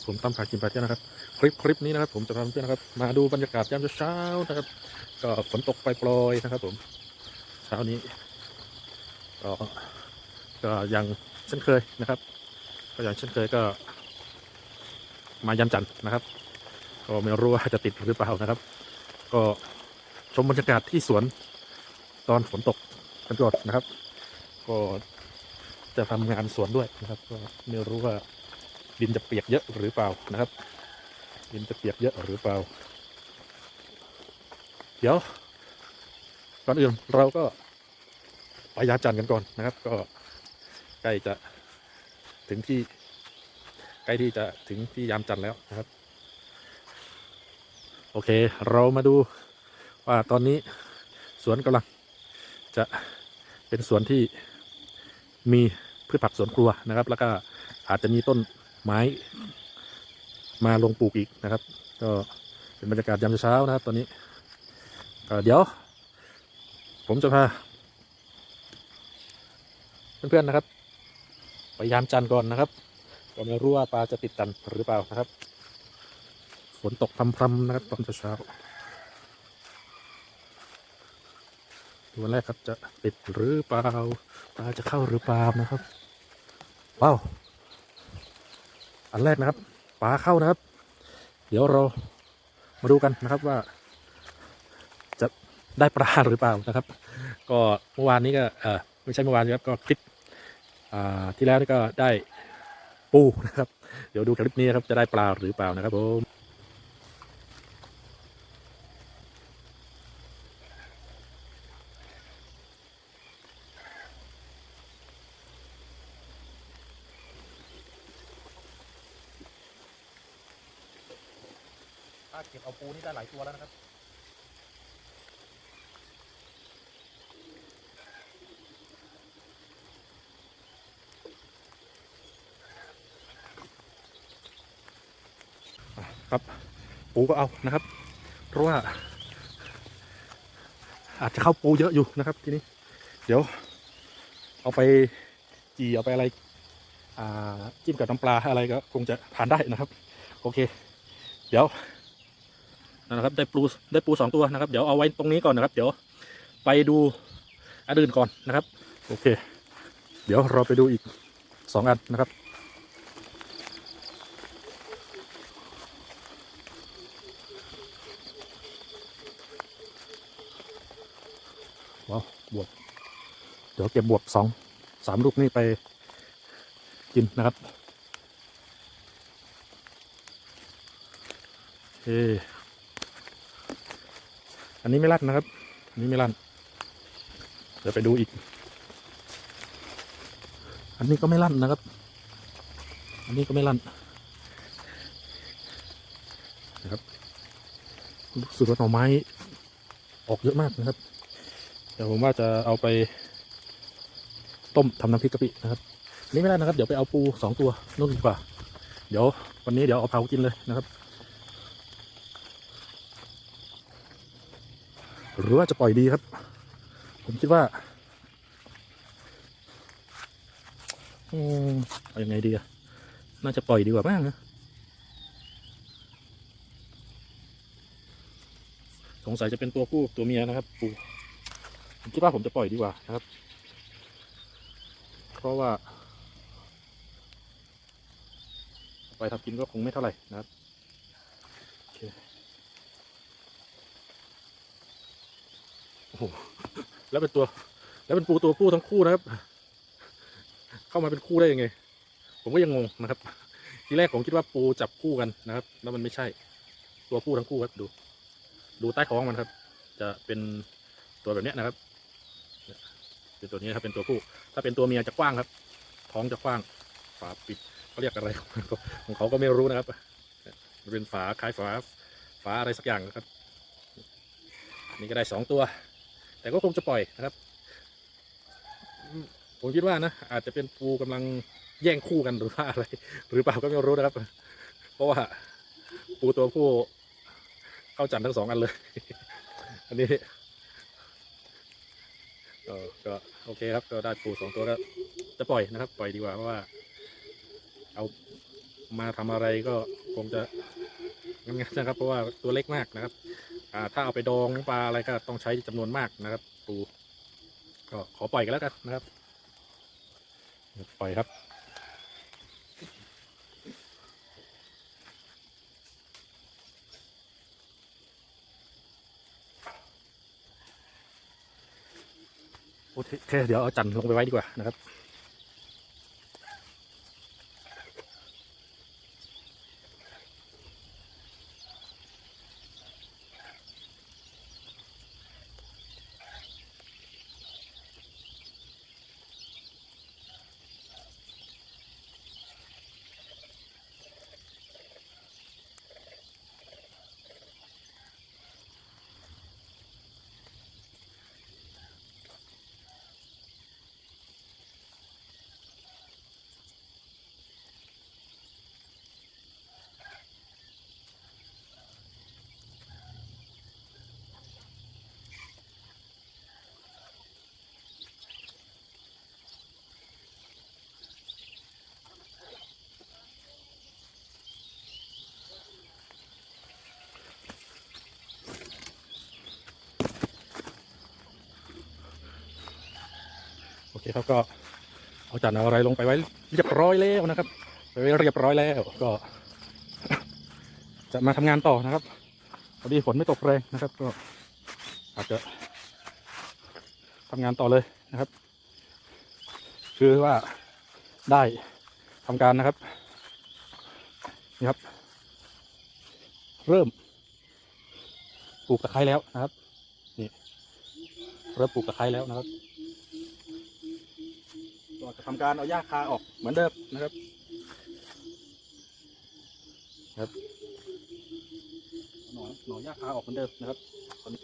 สวัสดีครับผมตั้มพากินปลาเที่ยวนะครับ คลิปคลิปนี้นะครับ ผมจะพาเพื่อนนะครับ มาดูบรรยากาศยามเช้านะครับ ก็ฝนตกปล่อยๆนะครับ ผมเช้านี้ก็ก็ยังเช่นเคยนะครับ ก็อย่างเช่นเคยก็ มายามจันทร์นะครับ ก็ไม่รู้ว่าจะติดหรือเปล่านะครับ ก็ชมบรรยากาศที่สวนตอนฝนตกกันก่อนนะครับ ก็จะทำงานสวนด้วยนะครับ ก็ไม่รู้ว่า ดินจะเปียกเยอะหรือเปล่านะครับ ดินจะเปียกเยอะหรือเปล่า เดี๋ยวก่อนอื่นเราก็ไปยาจันทร์กันก่อนนะครับ ก็ใกล้จะถึงที่ ใกล้ที่จะถึงที่ยามจันทร์แล้วนะครับ โอเค เรามาดูว่าตอนนี้สวนกำลังจะเป็นสวนที่มีพืชผักสวนครัวนะครับ แล้วก็อาจจะมีต้น ไม้มาลงปลูกอีกนะครับ ก็เป็นบรรยากาศยามเช้านะครับ ตอนนี้เดี๋ยว ผมจะพาเพื่อนๆนะครับไปยามจันทร์ก่อนนะครับก็ไม่รู้ว่าปลาจะติดกันหรือเปล่านะครับฝนตกพรำๆนะครับตอนเช้าๆดูวันแรกครับจะติดหรือเปล่าปลาจะเข้าหรือเปล่านะครับว้าว อันแรกนะครับปลาเข้านะครับ เดี๋ยวเรามาดูกันนะครับว่า จะได้ปลาหรือเปล่านะครับ ก็เมื่อวานนี้ก็เออไม่ใช่เมื่อวานครับก็คลิปที่แล้วนี่ก็ได้ปูนะครับ เดี๋ยวดูคลิปนี้นะครับจะได้ปลาหรือเปล่านะครับผม ถ้าเก็บเอาปูนี่ได้หลายตัวแล้วนะครับ ครับ ปูก็เอานะครับ เพราะว่า อาจจะเข้าปูเยอะอยู่นะครับทีนี้ เดี๋ยว เอาไปจีเอาไปอะไรจิ้มกับน้ำปลาอะไรก็คงจะทานได้นะครับ โอเค เดี๋ยว นะครับได้ปูได้ปูสองตัวนะครับ เดี๋ยวเอาไว้ตรงนี้ก่อนนะครับ เดี๋ยวไปดูอันอื่นก่อนนะครับ โอเค เดี๋ยวเราไปดูอีกสองอันนะครับว้าวบวบเดี๋ยวเก็บบวบสองสามลูกนี่ไปกินนะครับโอเค อันนี้ไม่ลั่นะครับ อันนี้ไม่ลั่นเดี๋ยวไปดูอีก อันนี้ก็ไม่ลั่นะครับ อันนี้ก็ไม่ลั่นะครับรู้สึกว่าหน่อไม้ออกเยอะมากนะครับ เดี๋ยวผมว่าจะเอาไป ต้มทำน้ำพริกกะปินะครับนนี่ไม่ได้นะครับ เดี๋ยวไปเอาปูสองตัวนู่นดีกว่า เดี๋ยววันนี้เดี๋ยวเอาเผากินเลยนะครับ หรือว่าจะปล่อยดีครับ ผมคิดว่าอืมเอายังไงดีอะน่าจะปล่อยดีกว่าบ้างนะสงสัยจะเป็นตัวผู้ตัวเมียนะครับปูผมคิดว่าผมจะปล่อยดีกว่านะครับ เพราะว่า ไปทำกินก็คงไม่เท่าไหร่นะครับโอเค โอ้โหแล้วเป็นตัว แล้วเป็นปูตัวผู้ทั้งคู่นะครับ เข้ามาเป็นคู่ได้ยังไง ผมก็ยังงงนะครับ ทีแรกผมคิดว่าปูจับคู่กันนะครับ แล้วมันไม่ใช่ ตัวผู้ทั้งคู่ครับดู ดูใต้ท้องมันครับ จะเป็นตัวแบบนี้นะครับเป็นตัวนี้นะครับเป็นตัวผู้ ถ้าเป็นตัวเมียจะกว้างครับ ท้องจะกว้าง ฝาปิดเขาเรียกอะไรของมันก็เขาก็ไม่รู้นะครับเป็นฝาคล้ายฝาฝาอะไรสักอย่างนะครับนี่ก็ได้สองตัว แต่ก็คงจะปล่อยนะครับ ผมคิดว่านะ อาจจะเป็นปูกำลังแย่งคู่กันหรือว่าอะไร หรือเปล่าก็ไม่รู้นะครับ เพราะว่าปูตัวผู้เข้าจันทร์ทั้งสองอันเลย อันนี้ก็โอเคครับ ก็ได้ปูสองตัวก็จะปล่อยนะครับ ปล่อยดีกว่าเพราะว่า เอามาทำอะไรก็คงจะงั้นๆนะครับ เพราะว่าตัวเล็กมากนะครับ ถ้าเอาไปดองปลาอะไรก็ต้องใช้จำนวนมากนะครับ ปูก็ขอปล่อยกันแล้วกันนะครับปล่อยครับโอเคเดี๋ยวเอาจันทร์ลงไปไว้ดีกว่านะครับ เคครับก็เอาจานอะไรลงไปไว้เรียบร้อยแล้วนะครับไปไว้เรียบร้อยแล้วก็ จะมาทำงานต่อนะครับพอดีฝนไม่ตกแรงนะครับ ก็อาจจะทำงานต่อเลยนะครับ คือว่าได้ทำการนะครับนี่ครับ เริ่มปลูกตะไคร้แล้วนะครับ นี่เริ่มปลูกตะไคร้แล้วนะครับ ทำการเอาหญ้าคาออกเหมือนเดิมนะครับ ครับหน่อหน่อหญ้าคาออกเหมือนเดิมนะครับตอนนี้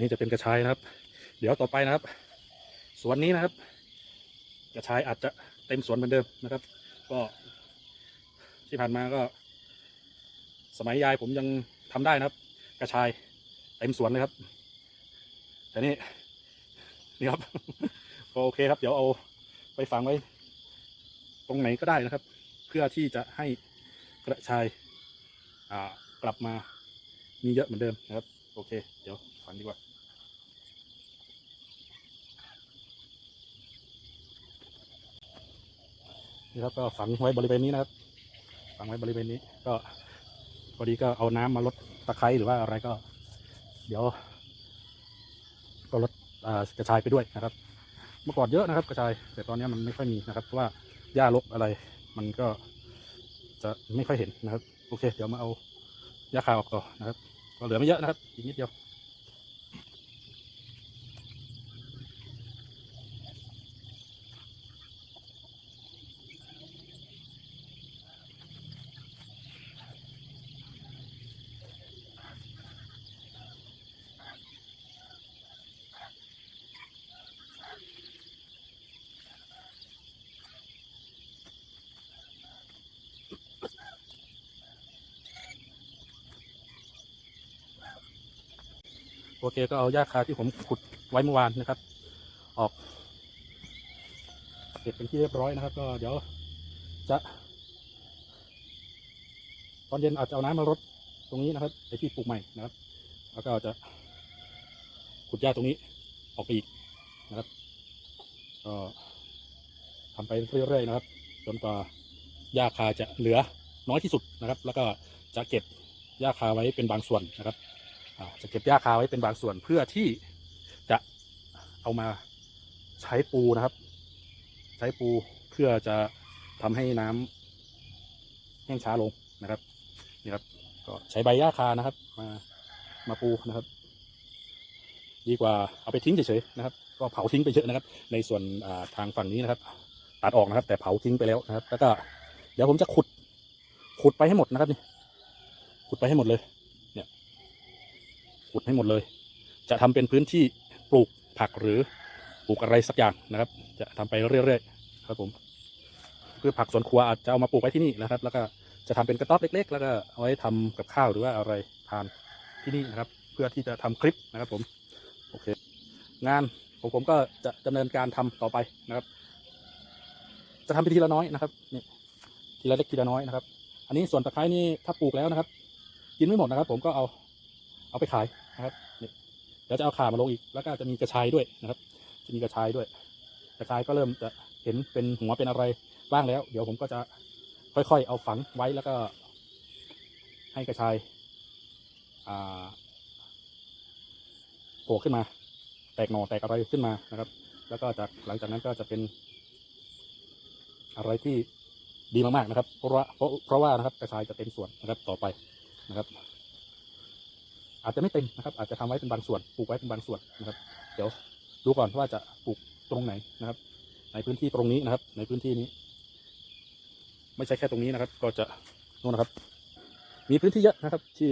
นี่จะเป็นกระชายนะครับ เดี๋ยวต่อไปนะครับ สวนนี้นะครับ กระชายอาจจะเต็มสวนเหมือนเดิมนะครับ ก็ที่ผ่านมาก็ สมัยยายผมยังทำได้นะครับ กระชายเต็มสวนเลยครับ แต่นี่นี่ครับก็โอเคครับ เดี๋ยวเอาไปฝังไว้ ตรงไหนก็ได้นะครับ เพื่อที่จะให้กระชายอ่ากลับมามีเยอะเหมือนเดิมนะครับ โอเค เดี๋ยวฝังดีกว่า นี่ครับก็ฝังไว้บริเวณนี้นะครับ ฝังไว้บริเวณนี้ ก็พอดีก็เอาน้ำมาลดตะไคร้หรือว่าอะไรก็ เดี๋ยว ก็ลดกระชายไปด้วยนะครับ เมื่อก่อนเยอะนะครับ กระชาย แต่ตอนนี้มันไม่ค่อยมีนะครับเพราะว่าหญ้ารกอะไร มันก็จะไม่ค่อยเห็นนะครับ โอเค เดี๋ยวมาเอาหญ้าคาออกต่อนนะครับ ก็เหลือไม่เยอะนะครับ อีกนิดเดียว อเคก็เอาหญ้าคาที่ผมขุดไว้เมื่อวานนะครับ ออก เสร็จเป็นที่เรียบร้อยนะครับ ก็เดี๋ยวจะ ตอนเย็นอาจจะเอาน้ำมารดตรงนี้นะครับไอที่ปลูกใหม่นะครับ แล้วก็จะขุดหญ้าตรงนี้ออกไปอีกนะครับก็ทำไปเรื่อยๆนะครับ จนกว่าหญ้าคาจะเหลือน้อยที่สุดนะครับ แล้วก็จะเก็บหญ้าคาไว้เป็นบางส่วนนะครับ จะเก็บหญ้าคาไว้เป็นบางส่วนเพื่อที่จะเอามาใช้ปูนะครับ ใช้ปูเพื่อจะทำให้น้ำแห้งช้าลงนะครับนี่ครับ ก็ใช้ใบหญ้าคานะครับ มามาปูนะครับ ดีกว่าเอาไปทิ้งเฉยๆนะครับ ก็เผาทิ้งไปเยอะนะครับ ในส่วนาทางฝั่งนี้นะครับ ตัดออกนะครับ แต่เผาทิ้งไปแล้วนะครับ แล้วก็เดี๋ยวผมจะขุดขุดไปให้หมดนะครับนี่ขุดไปให้หมดเลย ขุดให้หมดเลย จะทำเป็นพื้นที่ปลูกผักหรือปลูกอะไรสักอย่างนะครับ จะทำไปเรื่อยๆครับผมคือผักสวนครัวอาจจะเอามาปลูกไว้ที่นี่นะครับ แล้วก็จะทำเป็นกระต๊อบเล็ก ๆ แล้วก็เอาไว้ทำกับข้าวหรือว่าอะไรทานที่นี่นะครับ เพื่อที่จะทำคลิปนะครับผมโอเค งานของผมก็จะดำเนินการทำต่อไปนะครับ จะทำไปทีละน้อยนะครับนี่ทีละเล็กทีละน้อยนะครับ อันนี้ส่วนตะไคร้นี่ถ้าปลูกแล้วนะครับ กินไม่หมดนะครับ ผมก็เอา เอาไปขายนะครับเดี๋ยวจะเอาข่ามาลงอีก แล้วก็จะมีกระชายด้วยนะครับ จะมีกระชายด้วย กระชายก็เริ่มจะเห็นเป็นหัวเป็นอะไรบ้างแล้ว เดี๋ยวผมก็จะค่อยๆ เอาฝังไว้แล้วก็ ให้กระชายโผล่ขึ้นมา แตกหน่อแตกอะไรขึ้นมานะครับ แล้วก็จากหลังจากนั้นก็จะเป็น อะไรที่ดีมากๆนะครับ เพราะว่าเพราะว่านะครับกระชายจะเต็มส่วนนะครับต่อไปนะครับ อาจจะไม่เต็มนะครับ อาจจะทำไว้เป็นบางส่วนปลูกไว้เป็นบางส่วนนะครับ เดี๋ยวดูก่อนว่าจะปลูกตรงไหนนะครับ ในพื้นที่ตรงนี้นะครับ ในพื้นที่นี้ ไม่ใช่แค่ตรงนี้นะครับ ก็จะนู่นนะครับ มีพื้นที่เยอะนะครับ ที่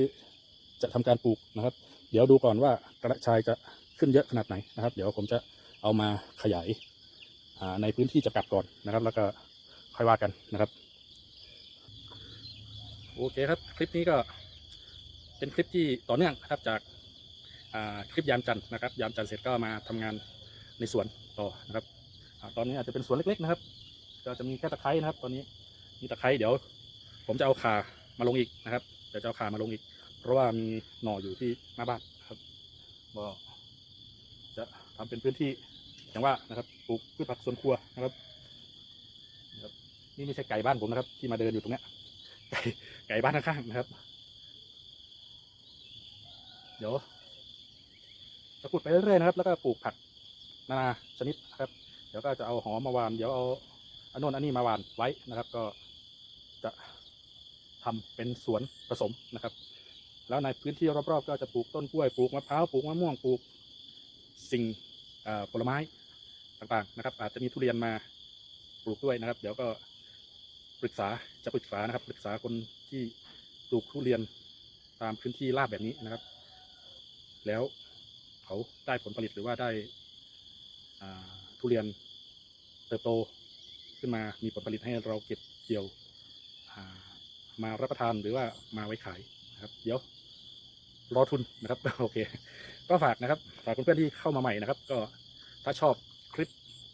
จะทำการปลูกนะครับ เดี๋ยวดูก่อนว่ากระชายจะขึ้นเยอะขนาดไหนนะครับ เดี๋ยวผมจะเอามาขยายในพื้นที่จะกัดก่อนนะครับ แล้วก็ค่อยว่ากันนะครับ โอเคครับ คลิปนี้ก็ เป็นคลิปที่ต่อเนื่องนะครับจากคลิปยามจันทร์นะครับ ยามจันทร์เสร็จก็มาทำงานในสวนต่อนะครับอตอนนี้อาจจะเป็นสวนเล็กๆนะครับ ก็จะมีแค่ตะไคร้นะครับ ตอนนี้มีตะไคร้เดี๋ยว ผมจะเอาขามาลงอีกนะครับเดี๋ยวจะเอาขามาลงอีก เพราะว่ามีหน่ออยู่ที่หน้าบ้านครับก็จะทำเป็นพื้นที่อย่างว่านะครับปลูกพืชผักสวนครัวนะครับนะครับนี่ไม่ใช่ไก่บ้านผมนะครับ ที่มาเดินอยู่ตรงเนี้ยไก่ไก่บ้านข้างๆนะครับ เดี๋ยวจะขุดไปเรื่อยๆนะครับ แล้วก็ปลูกผักนานาชนิดนะครับ เดี๋ยวก็จะเอาหอมมาวาน เดี๋ยวเอาอันโน้นอันนี้มาวานไว้นะครับ ก็จะทำเป็นสวนผสมนะครับ แล้วในพื้นที่รอบๆ ก็จะปลูกต้นกล้วย ปลูกมะพร้าว ปลูกมะม่วง ปลูกสิ่งผลไม้ต่างๆนะครับ อาจจะมีทุเรียนมาปลูกด้วยนะครับ เดี๋ยวก็ปรึกษาจะปรึกษานะครับ ปรึกษาคนที่ปลูกทุเรียนตามพื้นที่ราบแบบนี้นะครับ แล้วเขาได้ผลผลิตหรือว่าได้ทุเรียนเติบโตขึ้นมามีผลผลิตให้เราเก็บเกี่ยวมารับประทานหรือว่ามาไว้ขายนะครับ เดี๋ยวรอทุนนะครับโอเค ก็ฝากนะครับฝากเพื่อนๆที่เข้ามาใหม่นะครับ ก็ถ้าชอบคลิป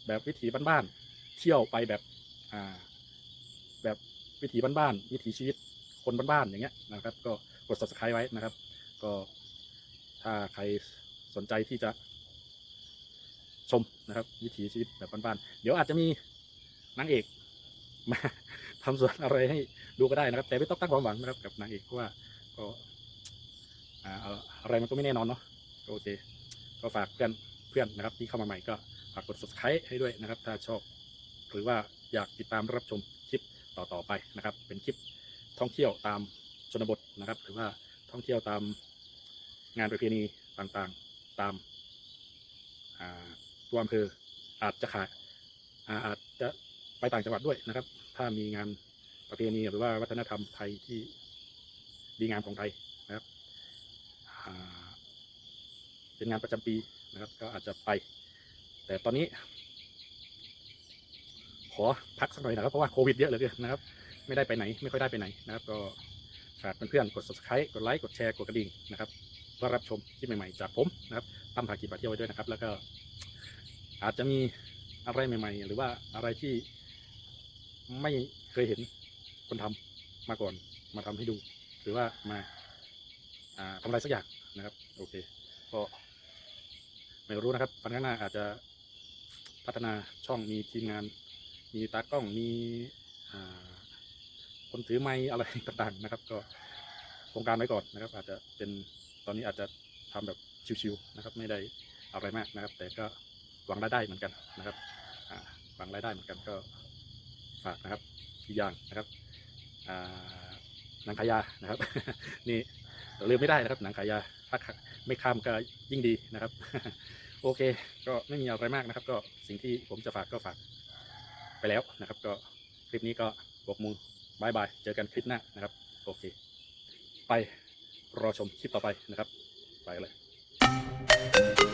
แบบวิถีบ้านๆเที่ยวไปแบบแบบวิถีบ้านๆวิถีชีวิตคนบ้านๆอย่างเงี้ยนะครับ ก็กด subscribe ไว้นะครับ ก็ ถ้าใครสนใจที่จะชมนะครับ วิถีชีวิตแบบบ้านๆเดี๋ยวอาจจะมีนางเอกมาทำสวนอะไรให้ดูก็ได้นะครับ แต่ไม่ต้องตั้งความหวังนะครับกับนางเอกเพราะว่าก็อ่าอะไรมันก็ไม่แน่นอนเนาะก็โอเคก็ฝากเพื่อนเพื่อนนะครับที่เข้ามาใหม่ก็ฝากกด subscribe ให้ด้วยนะครับ ถ้าชอบ หรือว่าอยากติดตามรับชมคลิปต่อๆไปนะครับ เป็นคลิปท่องเที่ยวตามชนบทนะครับ หรือว่าท่องเที่ยวตาม งานประเพณีต่างๆตามตัวอำเภออาจจะขาดอาจจะไปต่างจังหวัดด้วยนะครับ ถ้ามีงานประเพณีหรือว่าวัฒนธรรมไทยที่ดีงามของไทยนะครับเป็นงานประจำปีนะครับ ก็อาจจะไป แต่ตอนนี้ ขอพักสักหน่อยนะครับเพราะว่าโควิดเยอะเหลือเกินนะครับ ไม่ได้ไปไหน ไม่ค่อยได้ไปไหนนะครับ ก็ฝากเพื่อนๆกด subscribe กดไลค์กดแชร์กดกระดิ่งนะครับ เพื่อรับชมคลิปใหม่ๆจากผมนะครับตั้มภากีปาเที่ยวไว้ด้วยนะครับ แล้วก็อาจจะมีอะไรใหม่ ๆ หรือว่าอะไรที่ไม่เคยเห็นคนทำมาก่อน มาทำให้ดู หรือว่ามาอ่าทำอะไรสักอย่างนะครับ โอเค ก็ไม่รู้นะครับวันข้างหน้าอาจจะพัฒนาช่องมีทีมงาน มีตากล้องมีคนถือไม้อะไรต่างๆนะครับ ก็โครงการไว้ก่อนนะครับ อาจจะเป็น ตอนนี้อาจจะทำแบบชิวๆนะครับ ไม่ได้อะไรมากนะครับ แต่ก็หวังรายได้เหมือนกันนะครับหวังรายได้เหมือนกันก็ฝากนะครับอีกอย่างนะครับหนังขายานะครับ นี่เราลืมไม่ได้นะครับ หนังขายาถ้าไม่ข้ามก็ยิ่งดีนะครับ โอเค ก็ไม่มีอะไรมากนะครับ ก็สิ่งที่ผมจะฝากก็ฝากไปแล้วนะครับ ก็คลิปนี้ก็บกมือบายบาย เจอกันคลิปหน้านะครับ โอเค ไป รอชมคลิปต่อไปนะครับ ไปเลย